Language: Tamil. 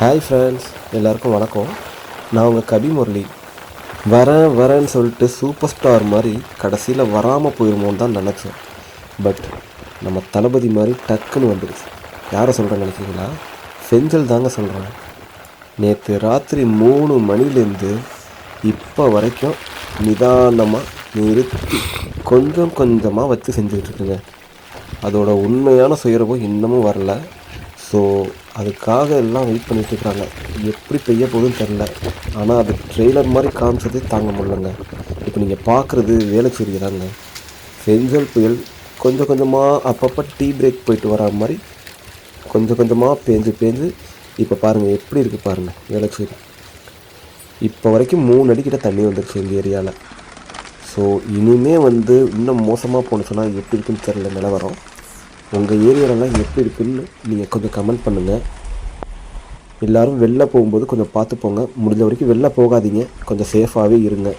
ஹாய் ஃப்ரெண்ட்ஸ் எல்லாருக்கும் வணக்கம். நான் உங்கள் கபி முரளி. வரேன் வரேன்னு சொல்லிட்டு சூப்பர் ஸ்டார் மாதிரி கடைசியில் வராமல் போயிருமோன்னு தான் நினச்சேன். பட் நம்ம தளபதி மாதிரி டக்குன்னு வந்துடுச்சு. யாரை சொல்கிறேன் நினைக்கிறீங்களா? செஞ்சல் தாங்க சொல்கிறேன் நேற்று ராத்திரி மூணு மணிலேருந்து இப்போ வரைக்கும் நிதானமாக நிறுத்தி கொஞ்சம் கொஞ்சமாக வச்சு செஞ்சுக்கிட்டு இருக்குங்க. அதோட உண்மையான சுயரவும் இன்னமும் வரல. ஸோ அதுக்காக எல்லாம் வெயிட் பண்ணிட்டு இருக்கிறாங்க. எப்படி பெய்ய போகுதுன்னு தெரில ஆனால் அது ட்ரெய்லர் மாதிரி காமிச்சதே தாங்க முடியலங்க. இப்போ நீங்கள் பார்க்குறது வேலைச்சேரி தாங்க. செஞ்சல் புயல் கொஞ்சம் கொஞ்சமாக அப்பப்போ டீ பிரேக் போயிட்டு வரா மாதிரி கொஞ்சம் கொஞ்சமாக பேஞ்சு பேஞ்சு இப்போ பாருங்கள் எப்படி இருக்குது பாருங்கள் வேலைச்சேரி. இப்போ வரைக்கும் மூணு அடிக்கிட்ட தண்ணி வந்துருச்சு எங்கள் ஏரியாவில் ஸோ இனிமே வந்து இன்னும் மோசமாக போணுச்சுன்னா எப்படி இருக்குன்னு தெரில நிலவரம். உங்கள் ஏரியாலலாம் எப்படி இருக்குன்னு நீங்கள் கொஞ்சம் கமெண்ட் பண்ணுங்கள் எல்லோரும் வெளில போகும்போது கொஞ்சம் பார்த்து போங்க. முடிஞ்ச வரைக்கும் வெளில போகாதீங்க. கொஞ்சம் சேஃபாகவே இருங்க.